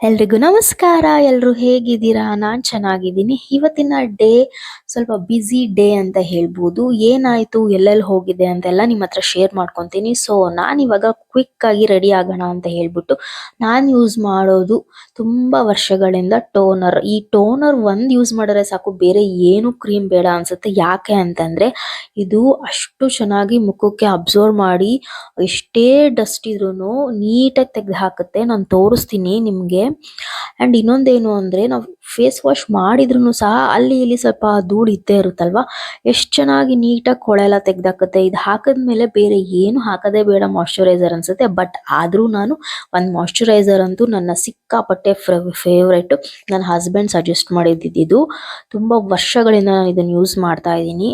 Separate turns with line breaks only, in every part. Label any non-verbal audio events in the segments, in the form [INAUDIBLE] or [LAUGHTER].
ಎಲ್ರಿಗೂ ನಮಸ್ಕಾರ. ಎಲ್ರು ಹೇಗಿದ್ದೀರಾ? ನಾನ್ ಚೆನ್ನಾಗಿದ್ದೀನಿ. ಇವತ್ತಿನ ಡೇ ಸ್ವಲ್ಪ ಬ್ಯುಸಿ ಡೇ ಅಂತ ಹೇಳ್ಬೋದು. ಏನಾಯ್ತು, ಎಲ್ಲೆಲ್ಲಿ ಹೋಗಿದೆ ಅಂತೆಲ್ಲ ನಿಮ್ಮ ಹತ್ರ ಶೇರ್ ಮಾಡ್ಕೊತೀನಿ. ಸೊ ನಾನು ಇವಾಗ ಕ್ವಿಕ್ ಆಗಿ ರೆಡಿ ಆಗೋಣ ಅಂತ ಹೇಳ್ಬಿಟ್ಟು ನಾನ್ ಯೂಸ್ ಮಾಡೋದು ತುಂಬಾ ವರ್ಷಗಳಿಂದ ಟೋನರ್ ಈ ಟೋನರ್ ಒಂದ್ ಯೂಸ್ ಮಾಡಿದ್ರೆ ಸಾಕು, ಬೇರೆ ಏನು ಕ್ರೀಮ್ ಬೇಡ ಅನ್ಸುತ್ತೆ. ಯಾಕೆ ಅಂತಂದ್ರೆ, ಇದು ಅಷ್ಟು ಚೆನ್ನಾಗಿ ಮುಖಕ್ಕೆ ಅಬ್ಸರ್ವ್ ಮಾಡಿ ಎಷ್ಟೇ ಡಸ್ಟ್ ಇದ್ರೂ ನೀಟಾಗಿ ತೆಗೆದು ಹಾಕುತ್ತೆ. ನಾನು ತೋರಿಸ್ತೀನಿ ನಿಮ್ಗೆ. ಅಂಡ್ ಇನ್ನೊಂದೇನು ಅಂದ್ರೆ ನಾವು ಫೇಸ್ ವಾಶ್ ಮಾಡಿದ್ರೂ ಸಹ ಅಲ್ಲಿ ಇಲ್ಲಿ ಸ್ವಲ್ಪ ಧೂಳು ಇದ್ದೇ ಇರುತ್ತಲ್ವಾ? ಎಷ್ಟು ಚೆನ್ನಾಗಿ ನೀಟಾಗಿ ಕೊಳೆ ಎಲ್ಲ ತೆಗ್ದಾಕತ್ತೆ. ಇದು ಹಾಕಿದ್ಮೇಲೆ ಬೇರೆ ಏನು ಹಾಕೋದೇ ಬೇಡ ಮಾಯಶ್ಚರೈಸರ್ ಅನ್ಸುತ್ತೆ. ಬಟ್ ಆದರೂ ನಾನು ಒಂದು ಮಾಯಶ್ಚರೈಸರ್ ಅಂತೂ ನನ್ನ ಸಿಕ್ಕಾಪಟ್ಟೆ ಫೇವ್ರೇಟು ನನ್ನ ಹಸ್ಬೆಂಡ್ ಸಜೆಸ್ಟ್ ಮಾಡಿದ್ದಿದ್ದು ತುಂಬಾ ವರ್ಷಗಳಿಂದ ನಾನು ಇದನ್ನ ಯೂಸ್ ಮಾಡ್ತಾ ಇದ್ದೀನಿ.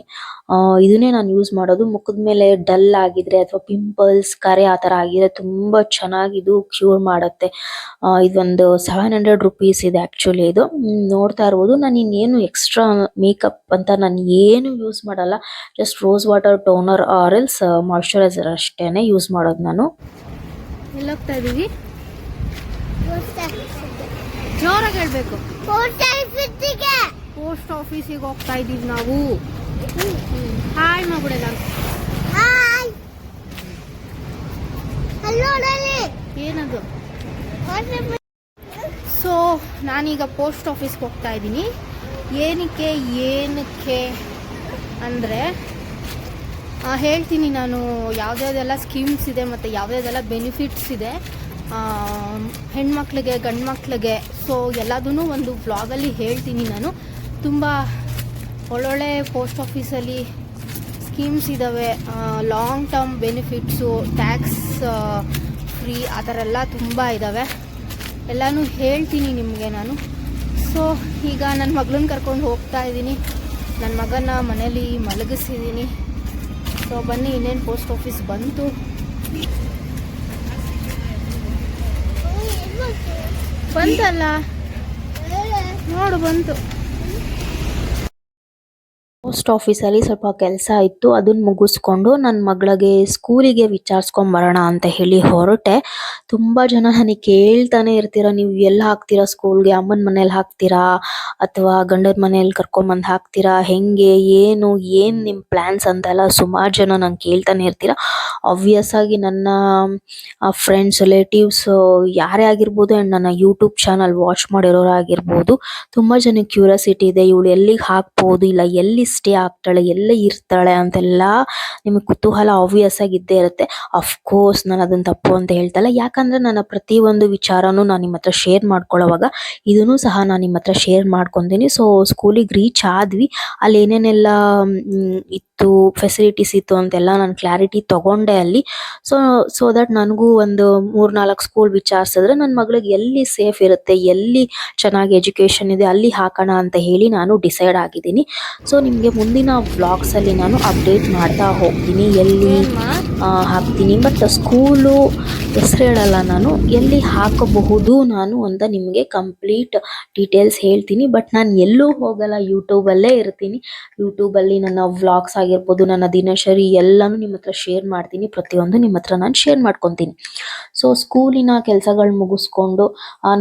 ಆ ಇದನ್ನೇ ನಾನು ಯೂಸ್ ಮಾಡೋದು. ಮುಖದ ಮೇಲೆ ಡಲ್ ಆಗಿದ್ರೆ ಅಥವಾ ಪಿಂಪಲ್ಸ್ ಕರೆ ಆ ತರ ಆಗಿದ್ರೆ ತುಂಬಾ ಚೆನ್ನಾಗಿ ಇದು ಕ್ಯೂರ್ ಮಾಡುತ್ತೆ. ಆಹ್ಹ್ ಇದೊಂದು ಸೆವೆನ್ ಹಂಡ್ರೆಡ್ ರುಪೀಸ್ ಇದೆ ಆಕ್ಚುಲಿ ಇದು. ನೋಡ್ತಾ ಇರಬಹುದು ನಾನು ಇನ್ನೇನು ಎಕ್ಸ್ಟ್ರಾ ಮೇಕಪ್ ಅಂತ ನಾನು ಏನು ಯೂಸ್ ಮಾಡಲ್ಲ. Just rose water toner or else moisturizer ಅಷ್ಟೇನೆ ಯೂಸ್ ಮಾಡೋದು ನಾನು.
ಎಲ್ಲಿ ಹೋಗ್ತಾ ಇದೀವಿ? ಜೋರಾಗಿ ಹೇಳ್ಬೇಕು. ಪೋಸ್ಟ್ ಆಫೀಸಿಗೆ ಹೋಗ್ತಾ ಇದೀವಿ ನಾವು. ಹಾಯ್ ಮಾಡ್ಬಿಡಲ್ಲ ಏನದು? ಸೊ ನಾನೀಗ ಪೋಸ್ಟ್ ಆಫೀಸ್ಗೆ ಹೋಗ್ತಾ ಇದ್ದೀನಿ. ಏನಕ್ಕೆ ಏನಕ್ಕೆ ಅಂದರೆ ಹೇಳ್ತೀನಿ ನಾನು ಯಾವ್ದ್ಯಾವ್ದೆಲ್ಲ ಸ್ಕೀಮ್ಸ್ ಇದೆ ಮತ್ತು ಯಾವುದ್ಯಾವ್ದೆಲ್ಲ ಬೆನಿಫಿಟ್ಸ್ ಇದೆ. ಹೆಣ್ಮಕ್ಳಿಗೆ ಗಂಡು ಮಕ್ಳಿಗೆ ಸೊ ಎಲ್ಲದೂ ಒಂದು ವ್ಲಾಗಲ್ಲಿ ಹೇಳ್ತೀನಿ ನಾನು. ತುಂಬ ಒಳ್ಳೊಳ್ಳೆ ಪೋಸ್ಟ್ ಆಫೀಸಲ್ಲಿ ಸ್ಕೀಮ್ಸ್ ಇದ್ದಾವೆ long term benefits tax free ಆ ಥರ ಎಲ್ಲ ತುಂಬ ಇದ್ದಾವೆ ಎಲ್ಲನೂ ಹೇಳ್ತೀನಿ ನಿಮಗೆ ನಾನು. ಸೊ ಈಗ ನನ್ನ ಮಗಳನ್ನ ಕರ್ಕೊಂಡು ಹೋಗ್ತಾ ಇದ್ದೀನಿ. ನನ್ನ ಮಗನ ಮನೇಲಿ ಮಲಗಿಸಿದ್ದೀನಿ. ಸೊ ಬನ್ನಿ, ಇನ್ನೇನು ಪೋಸ್ಟ್ ಆಫೀಸ್ ಬಂತು. ಬಂತಲ್ಲ? ನೋಡು, ಬಂತು.
ಪೋಸ್ಟ್ ಆಫೀಸಲ್ಲಿ ಸ್ವಲ್ಪ ಕೆಲಸ ಇತ್ತು ಅದನ್ನ ಮುಗಿಸ್ಕೊಂಡು ನನ್ನ ಮಗಳಿಗೆ ಸ್ಕೂಲಿಗೆ ವಿಚಾರಿಸ್ಕೊಂಡ್ ಬರೋಣ ಅಂತ ಹೇಳಿ ಹೊರಟೆ. ತುಂಬಾ ಜನ ನನಗೆ ಕೇಳ್ತಾನೆ ಇರ್ತೀರಾ, ನೀವು ಎಲ್ಲಿ ಹಾಕ್ತೀರಾ ಸ್ಕೂಲ್ಗೆ? ಅಮ್ಮನ ಮನೇಲಿ ಹಾಕ್ತೀರಾ? ಅಥವಾ ಗಂಡನ ಮನೇಲಿ ಕರ್ಕೊಂಬಂದು ಬಂದ್ ಹಾಕ್ತೀರಾ? ಹೆಂಗೆ? ಏನು? ಏನ್ ನಿಮ್ ಪ್ಲಾನ್ಸ್? ಅಂತೆಲ್ಲ ಸುಮಾರು ಜನ ನಂಗೆ ಕೇಳ್ತಾನೆ ಇರ್ತೀರಾ. ಆಬ್ವಿಯಸ್ ಆಗಿ ನನ್ನ ಫ್ರೆಂಡ್ಸ್ ರಿಲೇಟಿವ್ಸ್ ಯಾರೇ ಆಗಿರ್ಬೋದು ಅಂಡ್ ನನ್ನ ಯೂಟ್ಯೂಬ್ ಚಾನಲ್ ವಾಚ್ ಮಾಡಿರೋರಾಗಿರ್ಬೋದು, ತುಂಬಾ ಜನಕ್ಕೆ ಕ್ಯೂರಿಯಾಸಿಟಿ ಇದೆ. ಇವಳು ಎಲ್ಲಿಗೆ ಹಾಕ್ಬೋದು? ಇಲ್ಲ, ಎಲ್ಲಿ ಸ್ಟೇ ಆಗ್ತಾಳೆ, ಎಲ್ಲ ಇರ್ತಾಳೆ ಅಂತೆಲ್ಲ ನಿಮಗೆ ಕುತೂಹಲ ಆಬ್ವಿಯಸ್ ಆಗಿ ಇದ್ದೇ ಇರುತ್ತೆ. ಅಫ್ಕೋರ್ಸ್ ನಾನು ಅದನ್ನ ತಪ್ಪು ಅಂತ ಹೇಳ್ತಲ್ಲ, ಯಾಕಂದ್ರೆ ನನ್ನ ಪ್ರತಿ ಒಂದು ವಿಚಾರನೂ ನಾನು ನಿಮ್ಮ ಹತ್ರ ಶೇರ್ ಮಾಡ್ಕೊಳ್ಳೋವಾಗ ಇದನ್ನು ಸಹ ನಾನು ನಿಮ್ಮ ಹತ್ರ ಶೇರ್ ಮಾಡ್ಕೊಂತೀನಿ. ಸೊ ಸ್ಕೂಲಿಗೆ ರೀಚ್ ಆದ್ವಿ. ಅಲ್ಲಿ ಏನೇನೆಲ್ಲ ಇತ್ತು ಫೆಸಿಲಿಟೀಸ್ ಇತ್ತು ಅಂತೆಲ್ಲ ನಾನು ಕ್ಲಾರಿಟಿ ತಗೊಂಡೆ ಅಲ್ಲಿ. ಸೊ ಸೊ ದಟ್ ನನಗೂ ಒಂದು ಮೂರ್ನಾಲ್ಕು ಸ್ಕೂಲ್ ವಿಚಾರಿಸಿದ್ರೆ ನನ್ನ ಮಗಳಿಗೆ ಎಲ್ಲಿ ಸೇಫ್ ಇರುತ್ತೆ, ಎಲ್ಲಿ ಚೆನ್ನಾಗಿ ಎಜುಕೇಶನ್ ಇದೆ, ಅಲ್ಲಿ ಹಾಕೋಣ ಅಂತ ಹೇಳಿ ನಾನು ಡಿಸೈಡ್ ಆಗಿದ್ದೀನಿ. ಸೊ ನಿಮಗೆ ಮುಂದಿನ ವ್ಲಾಗ್ಸಲ್ಲಿ ನಾನು ಅಪ್ಡೇಟ್ ಮಾಡ್ತಾ ಹೋಗ್ತೀನಿ, ಎಲ್ಲಿ ಹಾಕ್ತೀನಿ. ಬಟ್ ಸ್ಕೂಲು ಹೆಸರು ಹೇಳಲ್ಲ ನಾನು, ಎಲ್ಲಿ ಹಾಕಬಹುದು ನಾನು ಅಂತ ನಿಮಗೆ ಕಂಪ್ಲೀಟ್ ಡೀಟೇಲ್ಸ್ ಹೇಳ್ತೀನಿ. ಬಟ್ ನಾನು ಎಲ್ಲೂ ಹೋಗಲ್ಲ ಯೂಟ್ಯೂಬಲ್ಲೇ ಇರ್ತೀನಿ. ಯೂಟ್ಯೂಬಲ್ಲಿ ನನ್ನ ವ್ಲಾಗ್ಸ್ ಆಗಿರ್ಬೋದು ನನ್ನ ದಿನಚರಿ ಎಲ್ಲಾನು ನಿಮ್ಮ ಹತ್ರ ಶೇರ್ ಮಾಡ್ತೀನಿ. ಪ್ರತಿಯೊಂದು ನಿಮ್ಮ ಹತ್ರ ನಾನು ಶೇರ್ ಮಾಡ್ಕೊತೀನಿ. ಸೊ ಸ್ಕೂಲಿನ ಕೆಲಸಗಳು ಮುಗಿಸ್ಕೊಂಡು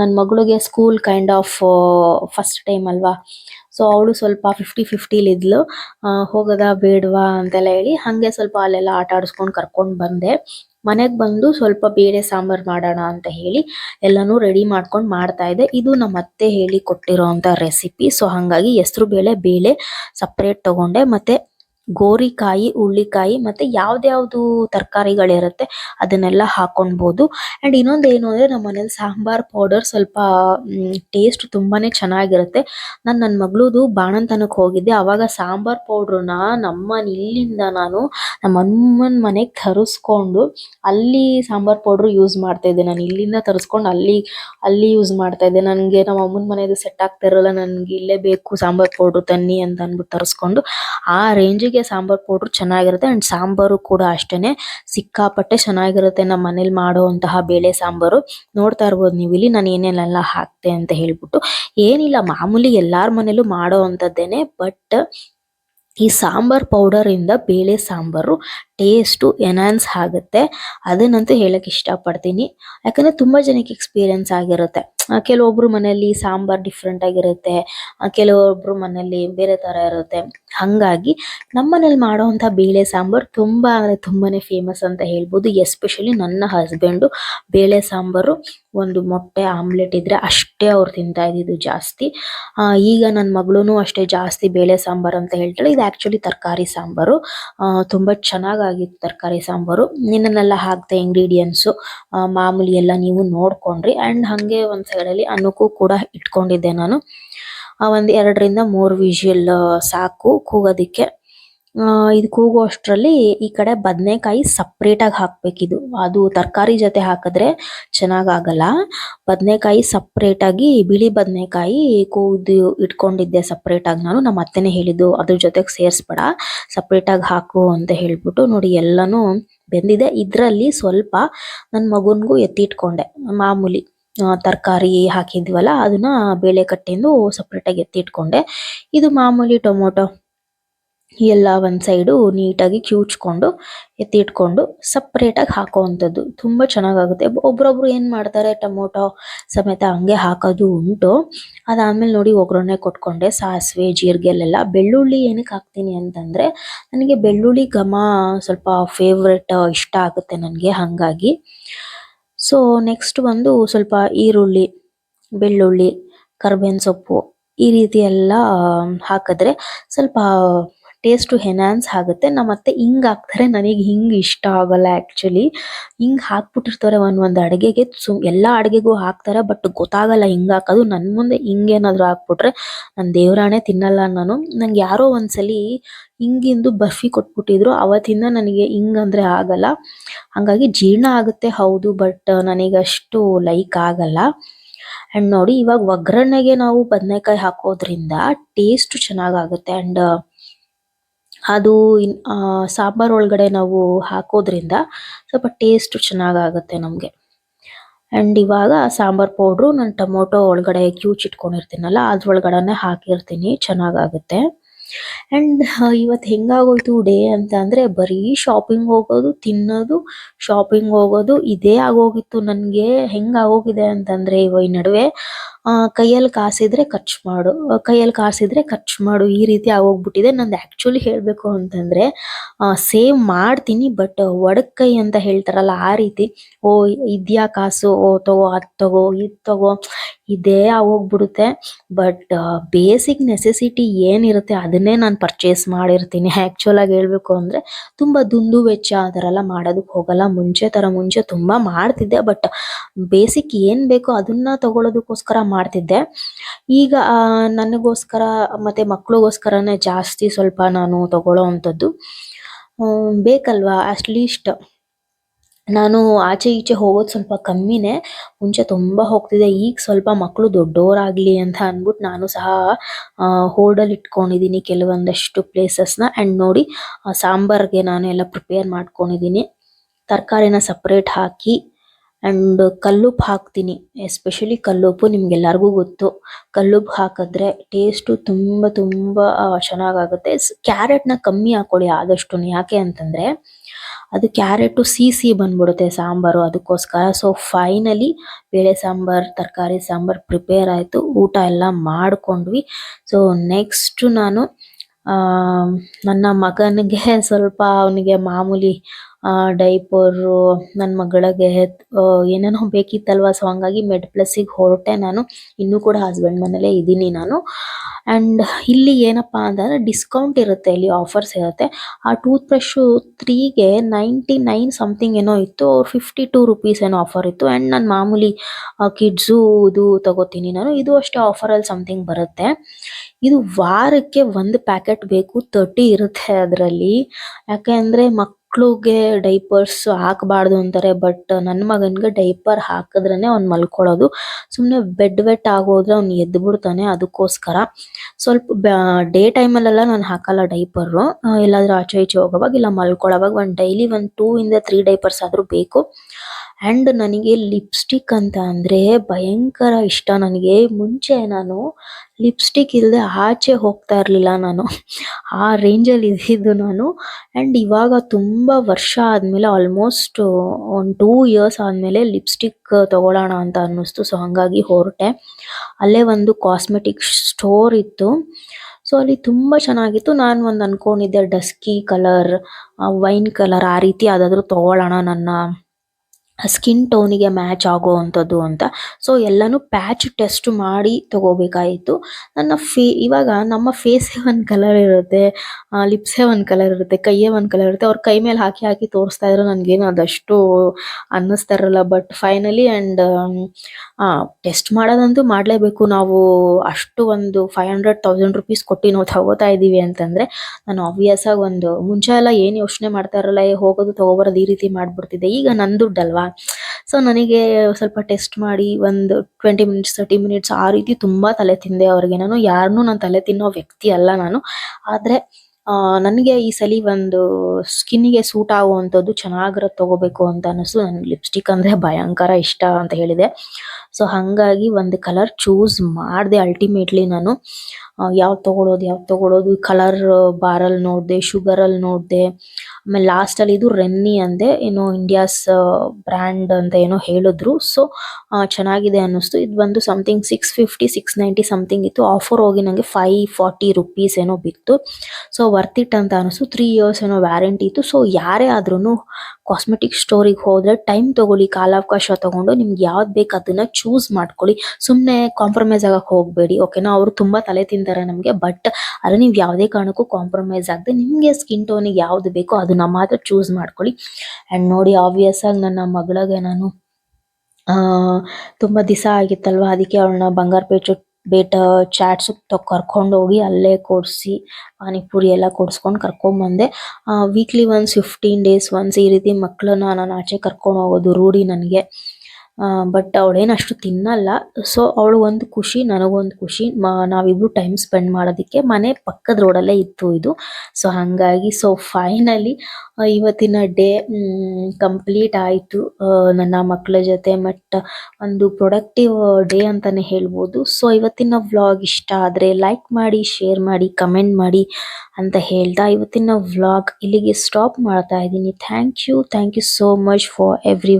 ನನ್ನ ಮಗಳಿಗೆ school kind of first time ಅಲ್ವಾ? ಸೊ ಅವಳು ಸ್ವಲ್ಪ ಫಿಫ್ಟಿ ಫಿಫ್ಟಿಲಿ ಇದ್ಲು. ಹೋಗದ ಬೇಡವಾ ಅಂತೆಲ್ಲ ಹೇಳಿ, ಹಾಗೆ ಸ್ವಲ್ಪ ಅಲ್ಲೆಲ್ಲ ಆಟ ಆಡಿಸ್ಕೊಂಡು ಕರ್ಕೊಂಡು ಬಂದೆ. ಮನೆಗೆ ಬಂದು ಸ್ವಲ್ಪ ಬೇರೆ ಸಾಂಬಾರ್ ಮಾಡೋಣ ಅಂತ ಹೇಳಿ ಎಲ್ಲನೂ ರೆಡಿ ಮಾಡ್ಕೊಂಡು ಮಾಡ್ತಾ ಇದ್ದೆ. ಇದು ನಮ್ಮ ಅತ್ತೆ ಹೇಳಿ ಕೊಟ್ಟಿರೋಂಥ ರೆಸಿಪಿ ಸೊ ಹಾಗಾಗಿ ಹೆಸರು, ಬೇಳೆ ಬೇಳೆ ಸಪ್ರೇಟ್ ತಗೊಂಡೆ. ಮತ್ತೆ ಗೋರಿಕಾಯಿ ಹುಳ್ಳಿಕಾಯಿ ಮತ್ತೆ ಯಾವ್ದ್ಯಾವ್ದು ತರಕಾರಿಗಳಿರುತ್ತೆ ಅದನ್ನೆಲ್ಲ ಹಾಕೊಳ್ಬೋದು ಅಂಡ್ ಇನ್ನೊಂದು ಏನು ಅಂದ್ರೆ ನಮ್ಮ ಮನೇಲಿ ಸಾಂಬಾರ್ ಪೌಡರ್ ಸ್ವಲ್ಪ ಟೇಸ್ಟ್ ತುಂಬಾನೇ ಚೆನ್ನಾಗಿರುತ್ತೆ. ನಾನು ನನ್ನ ಮಗಳದು ಬಾಣಂತನಕ್ಕೆ ಹೋಗಿದ್ದೆ. ಅವಾಗ ಸಾಂಬಾರ್ ಪೌಡ್ರನ್ನ ನಮ್ಮ ಇಲ್ಲಿಂದ ನಾನು ನಮ್ಮ ಅಮ್ಮನ ಮನೆಗೆ ತರಿಸ್ಕೊಂಡು ಅಲ್ಲಿ ಸಾಂಬಾರ್ ಪೌಡರ್ ಯೂಸ್ ಮಾಡ್ತಾ ಇದ್ದೆ. ನಾನು ಇಲ್ಲಿಂದ ತರಿಸ್ಕೊಂಡು ಅಲ್ಲಿ ಅಲ್ಲಿ ಯೂಸ್ ಮಾಡ್ತಾ ಇದ್ದೆ. ನನಗೆ ನಮ್ಮ ಅಮ್ಮನ ಮನೆಯದು ಸೆಟ್ ಆಗ್ತಾ ಇರಲ್ಲ. ನನಗೆ ಇಲ್ಲೇ ಬೇಕು ಸಾಂಬಾರ್ ಪೌಡರ್ ತನ್ನಿ ಅಂತ ಅಂದ್ಬಿಟ್ಟು ತರಿಸ್ಕೊಂಡು ಆ ರೇಂಜಿಗೆ ಸಾಂಬಾರ್ ಪೌಡರ್ ಚೆನ್ನಾಗಿರುತ್ತೆ ಅಂಡ್ ಸಾಂಬಾರು ಕೂಡ ಅಷ್ಟೇನೆ. ಸಿಕ್ಕಾಪಟ್ಟೆ ಚೆನ್ನಾಗಿರುತ್ತೆ ನಮ್ಮ ಮನೇಲಿ ಮಾಡುವಂತಹ ಬೇಳೆ ಸಾಂಬಾರು. ನೋಡ್ತಾ ಇರ್ಬೋದು ನೀವು ಇಲ್ಲಿ ನಾನು ಏನೇನೆಲ್ಲ ಹಾಕ್ತೆ ಅಂತ ಹೇಳ್ಬಿಟ್ಟು. ಏನಿಲ್ಲ, ಮಾಮೂಲಿ ಎಲ್ಲಾರ ಮನೇಲೂ ಮಾಡೋ ಅಂಥದ್ದೇನೆ, ಬಟ್ ಈ ಸಾಂಬಾರ್ ಪೌಡರ್ ಇಂದ ಬೇಳೆ ಸಾಂಬಾರು ಟೇಸ್ಟು ಎನ್ಹಾನ್ಸ್ ಆಗುತ್ತೆ. ಅದನ್ನಂತೂ ಹೇಳಕ್ ಇಷ್ಟಪಡ್ತೀನಿ. ಯಾಕಂದ್ರೆ ತುಂಬಾ ಜನಕ್ಕೆ ಎಕ್ಸ್ಪೀರಿಯನ್ಸ್ ಆಗಿರುತ್ತೆ. ಕೆಲವೊಬ್ರು ಮನೆಯಲ್ಲಿ ಸಾಂಬಾರ್ ಡಿಫ್ರೆಂಟ್ ಆಗಿರುತ್ತೆ. ಕೆಲವೊಬ್ರು ಮನೆಯಲ್ಲಿ ಬೇರೆ ತರ ಇರುತ್ತೆ. ಹಂಗಾಗಿ ನಮ್ಮ ಮನೇಲಿ ಬೇಳೆ ಸಾಂಬಾರ್ ತುಂಬಾ ಅಂದ್ರೆ ತುಂಬಾನೇ ಫೇಮಸ್ ಅಂತ ಹೇಳ್ಬೋದು. ಎಸ್ಪೆಷಲಿ ನನ್ನ ಹಸ್ಬೆಂಡು ಬೇಳೆ ಸಾಂಬಾರು ಒಂದು ಮೊಟ್ಟೆ, ಆಮ್ಲೆಟ್ ಇದ್ರೆ ಅಷ್ಟೇ ಅವ್ರು ತಿಂತಾ ಇದ್ದಿದ್ದು ಜಾಸ್ತಿ. ಈಗ ನನ್ನ ಮಗಳೂ ಅಷ್ಟೇ ಜಾಸ್ತಿ ಬೇಳೆ ಸಾಂಬಾರ್ ಅಂತ ಹೇಳ್ತಾಳೆ. ಇದು ಆಕ್ಚುಲಿ ತರಕಾರಿ ಸಾಂಬಾರು. ತುಂಬ ಚೆನ್ನಾಗಾಗಿತ್ತು ತರಕಾರಿ ಸಾಂಬಾರು. ನಿನ್ನನ್ನೆಲ್ಲ ಹಾಕ್ತಾ ಇಂಗ್ರೀಡಿಯೆಂಟ್ಸು ಮಾಮೂಲಿ ಎಲ್ಲ ನೀವು ನೋಡ್ಕೊಂಡ್ರಿ. ಅಂಡ್ ಹಂಗೆ ಒಂದ್ ಅಲ್ಲಿ ಅನ್ನಕ್ಕೂ ಕೂಡ ಇಟ್ಕೊಂಡಿದ್ದೆ ನಾನು. ಒಂದ್ ಎರಡರಿಂದ ಮೂರು ವಿಷಲ್ ಸಾಕು ಕೂಗೋದಿಕ್ಕೆ. ಇದು ಕೂಗೋ ಅಷ್ಟರಲ್ಲಿ ಈ ಕಡೆ ಬದನೆಕಾಯಿ ಸಪ್ರೇಟಾಗಿ ಹಾಕ್ಬೇಕಿದು. ಅದು ತರಕಾರಿ ಜೊತೆ ಹಾಕಿದ್ರೆ ಚೆನ್ನಾಗಾಗಲ್ಲ. ಬದನೆಕಾಯಿ ಸಪ್ರೇಟಾಗಿ, ಬಿಳಿ ಬದನೆಕಾಯಿ ಕೂದು ಇಟ್ಕೊಂಡಿದ್ದೆ ಸಪ್ರೇಟಾಗಿ ನಾನು. ನಮ್ಮ ಅತ್ತೆನೇ ಹೇಳಿದ್ದು, ಅದ್ರ ಜೊತೆಗೆ ಸೇರಿಸ್ಬೇಡ, ಸಪ್ರೇಟಾಗಿ ಹಾಕು ಅಂತ ಹೇಳ್ಬಿಟ್ಟು ನೋಡಿ ಎಲ್ಲನೂ ಬೆಂದಿದೆ. ಇದರಲ್ಲಿ ಸ್ವಲ್ಪ ನನ್ನ ಮಗನಿಗೂ ಎತ್ತಿಟ್ಕೊಂಡೆ, ಮಾಮೂಲಿ. ತರಕಾರಿ ಹಾಕಿದ್ವಲ್ಲ, ಅದನ್ನ ಬೇಳೆ ಕಟ್ಟಿಂದು ಸಪ್ರೇಟ್ ಆಗಿ ಎತ್ತಿ ಇಟ್ಕೊಂಡೆ. ಇದು ಮಾಮೂಲಿ ಟೊಮೊಟೊ ಎಲ್ಲ ಒಂದ್ ಸೈಡು ನೀಟಾಗಿ ಕ್ಯೂಚ್ಕೊಂಡು ಎತ್ತಿಟ್ಕೊಂಡು ಸಪ್ರೇಟ್ ಆಗಿ ಹಾಕೋವಂಥದ್ದು. ತುಂಬಾ ಚೆನ್ನಾಗಾಗುತ್ತೆ. ಒಬ್ರೊಬ್ರು ಏನ್ ಮಾಡ್ತಾರೆ, ಟೊಮೊಟೊ ಸಮೇತ ಹಂಗೆ ಹಾಕೋದು ಉಂಟು. ಅದಾದ್ಮೇಲೆ ನೋಡಿ ಒಗ್ಗರಣೆ ಕೊಟ್ಕೊಂಡೆ, ಸಾಸಿವೆ ಜೀರಿಗೆಲೆಲ್ಲ ಬೆಳ್ಳುಳ್ಳಿ ಏನಕ್ಕೆ ಹಾಕ್ತೀನಿ ಅಂತಂದ್ರೆ, ನನಗೆ ಬೆಳ್ಳುಳ್ಳಿ ಘಮ ಸ್ವಲ್ಪ ಫೇವ್ರೆಟ್ ಇಷ್ಟ ಆಗುತ್ತೆ ನನಗೆ, ಹಂಗಾಗಿ. ಸೊ ನೆಕ್ಸ್ಟ್ ಬಂದು ಸ್ವಲ್ಪ ಈರುಳ್ಳಿ ಬೆಳ್ಳುಳ್ಳಿ ಕರ್ಬೇವಿನ ಸೊಪ್ಪು ಈ ರೀತಿ ಎಲ್ಲ ಹಾಕಿದ್ರೆ ಸ್ವಲ್ಪ ಟೇಸ್ಟ್ ಎನ್ಹಾನ್ಸ್ ಆಗುತ್ತೆ. ನಮ್ಮ ಅತ್ತೆ ಹಿಂಗ್ ಹಾಕ್ತಾರೆ, ನನಗೆ ಹಿಂಗೆ ಇಷ್ಟ ಆಗಲ್ಲ ಆಕ್ಚುಲಿ ಹಿಂಗೆ ಹಾಕ್ಬಿಟ್ಟಿರ್ತಾರೆ ಒಂದು ಒಂದು ಅಡುಗೆಗೆ. ಸು ಎಲ್ಲಾ ಅಡುಗೆಗೂ ಹಾಕ್ತಾರೆ ಬಟ್ ಗೊತ್ತಾಗಲ್ಲ ಹಿಂಗೆ ಹಾಕೋದು. ನನ್ನ ಮುಂದೆ ಹಿಂಗೇನಾದರೂ ಹಾಕ್ಬಿಟ್ರೆ ನನ್ನ ದೇವ್ರಾಣೆ ತಿನ್ನಲ್ಲ ನಾನು. ನಂಗೆ ಯಾರೋ ಒಂದ್ಸಲಿ ಹಿಂಗಿಂದು ಬರ್ಫಿ ಕೊಟ್ಬಿಟ್ಟಿದ್ರು. ಅವತ್ತಿಂದ ನನಗೆ ಹಿಂಗ್ ಅಂದ್ರೆ ಆಗಲ್ಲ. ಹಂಗಾಗಿ ಜೀರ್ಣ ಆಗುತ್ತೆ, ಹೌದು ಬಟ್ ನನಗೆ ಅಷ್ಟು ಲೈಕ್ ಆಗಲ್ಲ. ಆ್ಯಂಡ್ ನೋಡಿ ಇವಾಗ ಒಗ್ಗರಣೆಗೆ ನಾವು ಬದನೆಕಾಯಿ ಹಾಕೋದ್ರಿಂದ ಟೇಸ್ಟು ಚೆನ್ನಾಗಾಗುತ್ತೆ ಅಂಡ್ ಅದು ಇನ್- ಸಾಂಬಾರ್ ಒಳಗಡೆ ನಾವು ಹಾಕೋದ್ರಿಂದ ಸ್ವಲ್ಪ ಟೇಸ್ಟ್ ಚೆನ್ನಾಗಾಗುತ್ತೆ ನಮಗೆ. ಅಂಡ್ ಇವಾಗ ಸಾಂಬಾರ್ ಪೌಡ್ರು, ನಾನು ಟೊಮೊಟೊ ಒಳಗಡೆ ಕ್ಯೂಚ್ ಇಟ್ಕೊಂಡಿರ್ತೀನಲ್ಲ, ಅದ್ರೊಳಗಡೆನೆ ಹಾಕಿರ್ತೀನಿ, ಚೆನ್ನಾಗಾಗುತ್ತೆ. ಅಂಡ್ ಇವತ್ತು ಹೆಂಗಾಗೋಯ್ತು ಡೇ ಅಂತ ಅಂದ್ರೆ ಬರೀ ಶಾಪಿಂಗ್ ಹೋಗೋದು, ತಿನ್ನೋದು ಶಾಪಿಂಗ್ ಹೋಗೋದು, ಇದೇ ಆಗೋಗಿತ್ತು ನನ್ಗೆ. ಹೆಂಗಾಗೋಗಿದೆ ಅಂತಂದ್ರೆ ಇವ ಈ ನಡುವೆ ಕೈಯಲ್ಲಿ ಕಾಸಿದ್ರೆ ಖರ್ಚು ಮಾಡು ಕೈಯಲ್ಲಿ ಕಾಸಿದ್ರೆ ಖರ್ಚು ಮಾಡು, ಈ ರೀತಿ ಆಗೋಗ್ಬಿಟ್ಟಿದೆ. ನಂದು ಆಕ್ಚುಲಿ ಹೇಳ್ಬೇಕು ಅಂತಂದ್ರೆ ಸೇವ್ ಮಾಡ್ತೀನಿ ಬಟ್ ಒಡಕ್ ಅಂತ ಹೇಳ್ತಾರಲ್ಲ ಆ ರೀತಿ. ಓ, ಇದ್ಯಾ ಕಾಸು, ಓ, ತಗೋ, ಅದು ತಗೋ, ಇದ್ ತಗೋ ಇದೇ ಆಗೋಗ್ಬಿಡುತ್ತೆ. ಬಟ್ ಬೇಸಿಕ್ ನೆಸೆಸಿಟಿ ಏನಿರುತ್ತೆ ಅದನ್ನೇ ನಾನು ಪರ್ಚೇಸ್ ಮಾಡಿರ್ತೀನಿ. ಆ್ಯಕ್ಚುಲ್ ಆಗಿ ಹೇಳ್ಬೇಕು ಅಂದ್ರೆ ತುಂಬಾ ದುಂದು ವೆಚ್ಚ ಆ ಥರ ಎಲ್ಲ ಮಾಡೋದಕ್ಕೆ ಹೋಗಲ್ಲ. ಮುಂಚೆ ತರ ಮುಂಚೆ ತುಂಬಾ ಮಾಡ್ತಿದ್ದೆ. ಬಟ್ ಬೇಸಿಕ್ ಏನ್ ಬೇಕೋ ಅದನ್ನ ತಗೊಳ್ಳೋದಕ್ಕೋಸ್ಕರ ಮಾಡ್ತಿದ್ದೆ. ಈಗ ನನಗೋಸ್ಕರ ಮತ್ತೆ ಮಕ್ಳಿಗೋಸ್ಕರನೇ ಜಾಸ್ತಿ ಸ್ವಲ್ಪ ನಾನು ತಗೊಳ್ಳೋ ಅಂಥದ್ದು ಬೇಕಲ್ವಾ? ಅಟ್ಲೀಸ್ಟ್ ನಾನು ಆಚೆ ಈಚೆ ಹೋಗೋದು ಸ್ವಲ್ಪ ಕಮ್ಮಿನೇ, ಮುಂಚೆ ತುಂಬಾ ಹೋಗ್ತಿದ್ದೆ. ಈಗ ಸ್ವಲ್ಪ ಮಕ್ಕಳು ದೊಡ್ಡೋರಾಗಲಿ ಅಂತ ಅಂದ್ಬಿಟ್ಟು ನಾನು ಸಹ ಹೋಲ್ಡ್ ಅಲ್ಲಿ ಇಟ್ಕೊಂಡಿದೀನಿ ಕೆಲವೊಂದಷ್ಟು ಪ್ಲೇಸಸ್ನ ಅಂಡ್ ನೋಡಿ ಸಾಂಬಾರ್ಗೆ ನಾನು ಎಲ್ಲ ಪ್ರಿಪೇರ್ ಮಾಡ್ಕೊಂಡಿದೀನಿ. ತರಕಾರಿನ ಸಪರೇಟ್ ಹಾಕಿ ಅಂಡ್ ಕಲ್ಲುಪ್ಪು ಹಾಕ್ತೀನಿ. ಎಸ್ಪೆಷಲಿ ಕಲ್ಲುಪ್ಪು ನಿಮ್ಗೆಲ್ಲರಿಗೂ ಗೊತ್ತು. ಕಲ್ಲುಪ್ಪು ಹಾಕಿದ್ರೆ ಟೇಸ್ಟು ತುಂಬ ತುಂಬ ಚೆನ್ನಾಗಾಗುತ್ತೆ. ಕ್ಯಾರೆಟ್ನ ಕಮ್ಮಿ ಹಾಕೊಳ್ಳಿ ಆದಷ್ಟು ಯಾಕೆ ಅಂತಂದ್ರೆ ಅದು ಕ್ಯಾರೆಟು ಸಿಸಿ ಬಂದ್ಬಿಡುತ್ತೆ ಸಾಂಬಾರು ಅದಕ್ಕೋಸ್ಕರ. ಸೊ ಫೈನಲಿ ಬೇಳೆ ಸಾಂಬಾರ್, ತರಕಾರಿ ಸಾಂಬಾರ್ ಪ್ರಿಪೇರ್ ಆಯಿತು. ಊಟ ಎಲ್ಲ ಮಾಡ್ಕೊಂಡ್ವಿ. ಸೊ ನೆಕ್ಸ್ಟ್ ನಾನು ನನ್ನ ಮಗನಿಗೆ [LAUGHS] ಸ್ವಲ್ಪ ಅವನಿಗೆ ಮಾಮೂಲಿ ಡೈಪರು ನನ್ನ ಮಗಳಿಗೆ ಆ, ಏನೇನೋ ಬೇಕಿತ್ತಲ್ವಾ? ಸೊ ಹಂಗಾಗಿ ಮೆಡ್ಗೆ ಹೊರಟೆ ನಾನು. ಇನ್ನು ಕೂಡ ಹಸ್ಬೆಂಡ್ ಮನೇಲೇ ಇದ್ದೀನಿ ನಾನು. ಅಂಡ್ ಇಲ್ಲಿ ಏನಪ್ಪ ಅಂತಂದ್ರೆ ಡಿಸ್ಕೌಂಟ್ ಇರುತ್ತೆ ಇಲ್ಲಿ ಆಫರ್ಸ್ ಇರುತ್ತೆ. ಆ ಟೂತ್ ಬ್ರಷ್ ತ್ರೀಗೆ ನೈಂಟಿ ನೈನ್ ಸಮಥಿಂಗ್ ಏನೋ ಇತ್ತು. ಫಿಫ್ಟಿ ಟೂ ರುಪೀಸ್ ಏನೋ ಆಫರ್ ಇತ್ತು. ಅಂಡ್ ನಾನು ಮಾಮೂಲಿ ಕಿಡ್ಸು ಇದು ತಗೋತೀನಿ ನಾನು. ಇದು ಅಷ್ಟೇ ಅಲ್ಲಿ ಸಮಥಿಂಗ್ ಬರುತ್ತೆ. ಇದು ವಾರಕ್ಕೆ ಒಂದು ಪ್ಯಾಕೆಟ್ ಬೇಕು ತರ್ಟಿ ಇರುತ್ತೆ ಅದರಲ್ಲಿ. ಯಾಕೆ ಅಂದ್ರೆ ಮಕ್ಳಿಗೆ ಡೈಪರ್ಸ್ ಹಾಕಬಾರದು ಅಂತಾರೆ ಬಟ್ ನನ್ನ ಮಗನಿಗೆ ಡೈಪರ್ ಹಾಕಿದ್ರೇನೆ ಅವ್ನು ಮಲ್ಕೊಳ್ಳೋದು. ಸುಮ್ಮನೆ ಬೆಡ್ ವೆಟ್ ಆಗೋದ್ರೆ ಅವ್ನು ಎದ್ದು ಬಿಡ್ತಾನೆ ಅದಕ್ಕೋಸ್ಕರ. ಸ್ವಲ್ಪ ಡೇ ಟೈಮಲ್ಲೆಲ್ಲ ನಾನು ಹಾಕಲ್ಲ ಡೈಪರ್ ಎಲ್ಲಾದ್ರೂ ಆಚೆ ಈಚೆ ಹೋಗೋವಾಗ ಇಲ್ಲ ಮಲ್ಕೊಳ್ಳೋವಾಗ ಒಂದು ಡೈಲಿ ಒಂದು ಟೂ ಇಂದ ತ್ರೀ ಡೈಪರ್ಸ್ ಆದ್ರೂ ಬೇಕು. ಅಂಡ್ ನನಗೆ ಲಿಪ್ಸ್ಟಿಕ್ ಅಂತ ಅಂದ್ರೆ ಭಯಂಕರ ಇಷ್ಟ. ನನಗೆ ಮುಂಚೆ ನಾನು ಲಿಪ್ಸ್ಟಿಕ್ ಇಲ್ಲದೆ ಆಚೆ ಹೋಗ್ತಾ ಇರಲಿಲ್ಲ ನಾನು. ಆ ರೇಂಜಲ್ಲಿ ಇದ್ದಿದ್ದು ನಾನು. ಆ್ಯಂಡ್ ಇವಾಗ ತುಂಬ ವರ್ಷ ಆದಮೇಲೆ ಆಲ್ಮೋಸ್ಟ್ ಒಂದು ಟೂ ಇಯರ್ಸ್ ಆದಮೇಲೆ ಲಿಪ್ಸ್ಟಿಕ್ ತಗೊಳ್ಳೋಣ ಅಂತ ಅನ್ನಿಸ್ತು. ಸೊ ಹಾಗಾಗಿ ಹೊರಟೆ. ಅಲ್ಲೇ ಒಂದು ಕಾಸ್ಮೆಟಿಕ್ ಸ್ಟೋರ್ ಇತ್ತು. ಸೊ ಅಲ್ಲಿ ತುಂಬ ಚೆನ್ನಾಗಿತ್ತು. ನಾನು ಒಂದು ಅನ್ಕೊಂಡಿದ್ದೆ ಡಸ್ಕಿ ಕಲರ್ ವೈನ್ ಕಲರ್ ಆ ರೀತಿ ಯಾವುದಾದ್ರೂ ತಗೊಳ್ಳೋಣ ನನ್ನ ಸ್ಕಿನ್ ಟೋನಿಗೆ ಮ್ಯಾಚ್ ಆಗೋ ಅಂಥದ್ದು ಅಂತ. ಸೊ ಎಲ್ಲಾನು ಪ್ಯಾಚ್ ಟೆಸ್ಟ್ ಮಾಡಿ ತಗೋಬೇಕಾಯಿತು. ನನ್ನ ಫೇ ಇವಾಗ ನಮ್ಮ ಫೇಸೇ ಒಂದು ಕಲರ್ ಇರುತ್ತೆ ಲಿಪ್ಸೇ ಒಂದು ಕಲರ್ ಇರುತ್ತೆ ಕೈಯೇ ಒಂದು ಕಲರ್ ಇರುತ್ತೆ. ಅವ್ರ ಕೈ ಮೇಲೆ ಹಾಕಿ ಹಾಕಿ ತೋರಿಸ್ತಾ ಇದ್ರು ನನಗೇನು ಅದಷ್ಟು ಅನ್ನಿಸ್ತಾ ಇರಲ್ಲ. ಬಟ್ ಫೈನಲಿ ಆ್ಯಂಡ್ ಟೆಸ್ಟ್ ಮಾಡೋದಂತೂ ಮಾಡಲೇಬೇಕು. ನಾವು ಅಷ್ಟು ಒಂದು ಫೈವ್ ಹಂಡ್ರೆಡ್ ತೌಸಂಡ್ ರುಪೀಸ್ ಕೊಟ್ಟು ನಾವು ತಗೋತಾ ಇದ್ದೀವಿ ಅಂತಂದರೆ, ನಾನು ಆಬ್ವಿಯಸ್ ಒಂದು, ಮುಂಚೆ ಎಲ್ಲ ಏನು ಯೋಚನೆ ಮಾಡ್ತಾ ಇರಲ್ಲ ಹೋಗೋದು, ತಗೋಬರೋದು ಈ ರೀತಿ ಮಾಡಿಬಿಡ್ತಿದ್ದೆ. ಈಗ ನನ್ನ ದುಡ್ಡಲ್ವಾ? ಸೊ ನನಗೆ ಸ್ವಲ್ಪ ಟೆಸ್ಟ್ ಮಾಡಿ ಒಂದು ಟ್ವೆಂಟಿ ಮಿನಿಟ್ಸ್ ತರ್ಟಿ ಮಿನಿಟ್ಸ್ ಆ ರೀತಿ ತುಂಬ ತಲೆ ತಿಂದೆ ಅವ್ರಿಗೆ. ನಾನು ಯಾರನ್ನೂ ನಾನು ತಲೆ ತಿನ್ನೋ ವ್ಯಕ್ತಿ ಅಲ್ಲ ನಾನು. ಆದರೆ ನನಗೆ ಈ ಸಲ ಒಂದು ಸ್ಕಿನ್ನಿಗೆ ಸೂಟ್ ಆಗುವಂಥದ್ದು ಚೆನ್ನಾಗಿರೋದು ತಗೋಬೇಕು ಅಂತ ಅನ್ನಿಸ್ತು. ನನಗೆ ಲಿಪ್ಸ್ಟಿಕ್ ಅಂದರೆ ಭಯಂಕರ ಇಷ್ಟ ಅಂತ ಹೇಳಿದೆ. ಸೊ ಹಾಗಾಗಿ ಒಂದು ಕಲರ್ ಚೂಸ್ ಮಾಡಿದೆ ಅಲ್ಟಿಮೇಟ್ಲಿ ನಾನು. ಯಾವ್ದು ತಗೊಳ್ಳೋದು ಯಾವ್ದು ತಗೊಳ್ಳೋದು ಕಲರ್ ಬಾರಲ್ಲಿ ನೋಡಿದೆ ಶುಗರಲ್ಲಿ ನೋಡಿದೆ. ಆಮೇಲೆ ಲಾಸ್ಟಲ್ಲಿ ಇದು ರೆನ್ನಿ ಅಂದೆ. ಏನೋ ಇಂಡಿಯಾಸ್ ಬ್ರ್ಯಾಂಡ್ ಅಂತ ಏನೋ ಹೇಳಿದ್ರು. ಸೊ ಚೆನ್ನಾಗಿದೆ ಅನ್ನಿಸ್ತು. ಇದು ಬಂದು something six fifty six ninety something ಇತ್ತು. ಆಫರ್ ಹೋಗಿ ನನಗೆ ಫೈವ್ ಫಾರ್ಟಿ ರುಪೀಸ್ ಏನೋ ಬಿತ್ತು. ಸೊ ವರ್ತ್ ಇಟ್ ಅಂತ ಅನಿಸ್ತು ತ್ರೀ ಇಯರ್ಸ್ ಏನೋ ವ್ಯಾರಂಟಿ ಇತ್ತು. ಸೊ ಯಾರೇ ಆದ್ರೂ ಕಾಸ್ಮೆಟಿಕ್ ಸ್ಟೋರಿಗೆ ಹೋದ್ರೆ ಟೈಮ್ ತಗೊಳ್ಳಿ, ಕಾಲಾವಕಾಶ ತಗೊಂಡು ನಿಮ್ಗೆ ಯಾವ್ದು ಬೇಕು ಅದನ್ನ ಚೂಸ್ ಮಾಡ್ಕೊಳ್ಳಿ. ಸುಮ್ಮನೆ ಕಾಂಪ್ರಮೈಸ್ ಆಗಕ್ಕೆ ಹೋಗಬೇಡಿ ಓಕೆನಾ ಅವರು ತುಂಬ ತಲೆ ತಿಂತಾರೆ ನಮಗೆ ಬಟ್ ಆದರೆ ನೀವು ಯಾವುದೇ ಕಾರಣಕ್ಕೂ ಕಾಂಪ್ರಮೈಸ್ ಆಗದೆ ನಿಮಗೆ ಸ್ಕಿನ್ ಟೋನಿಗೆ ಯಾವುದು ಬೇಕೋ ಅದನ್ನ ಮಾತ್ರ ಚೂಸ್ ಮಾಡ್ಕೊಳ್ಳಿ. ಆ್ಯಂಡ್ ನೋಡಿ ಆಬ್ವಿಯಸ್ ಆಗಿ ನನ್ನ ಮಗಳಿಗೆ ನಾನು ತುಂಬ ದಿವಸ ಆಗಿತ್ತಲ್ವ? ಅದಕ್ಕೆ ಅವಳನ್ನ ಬಂಗಾರಪೇಟೆ ಬೇಟ ಚಾಟ್ಸ್ ಕರ್ಕೊಂಡು ಹೋಗಿ ಅಲ್ಲೇ ಕೊಡಿಸಿ, ಪಾನಿಪುರಿ ಎಲ್ಲ ಕೊಡಿಸ್ಕೊಂಡು ಕರ್ಕೊಂಬಂದೆ weekly once fifteen days once ಈ ರೀತಿ ಮಕ್ಕಳನ್ನ ನಾನು ಆಚೆ ಕರ್ಕೊಂಡು ಹೋಗೋದು ರೂಢಿ ನನಗೆ. ಬಟ್ ಅವಳೇನು ಅಷ್ಟು ತಿನ್ನಲ್ಲ. ಸೊ ಅವಳಿಗೊಂದು ಖುಷಿ ನನಗೊಂದು ಖುಷಿ. ಮ ನಾವಿಬ್ಬರು ಟೈಮ್ ಸ್ಪೆಂಡ್ ಮಾಡೋದಕ್ಕೆ ಮನೆ ಪಕ್ಕದ ರೋಡಲ್ಲೇ ಇತ್ತು ಇದು. ಸೊ ಹಾಗಾಗಿ ಸೊ ಫೈನಲಿ ಇವತ್ತಿನ ಡೇ ಕಂಪ್ಲೀಟ್ ಆಯಿತು. ನನ್ನ ಮಕ್ಕಳ ಜೊತೆ ಬಟ್ ಒಂದು ಪ್ರೊಡಕ್ಟಿವ್ ಡೇ ಅಂತಲೇ ಹೇಳ್ಬೋದು. ಸೊ ಇವತ್ತಿನ ವ್ಲಾಗ್ ಇಷ್ಟ ಆದರೆ ಲೈಕ್ ಮಾಡಿ ಶೇರ್ ಮಾಡಿ ಕಮೆಂಟ್ ಮಾಡಿ ಅಂತ ಹೇಳ್ತಾ ಇವತ್ತಿನ ವ್ಲಾಗ್ ಇಲ್ಲಿಗೆ ಸ್ಟಾಪ್ ಮಾಡ್ತಾ ಇದ್ದೀನಿ. Thank you thank you so much for every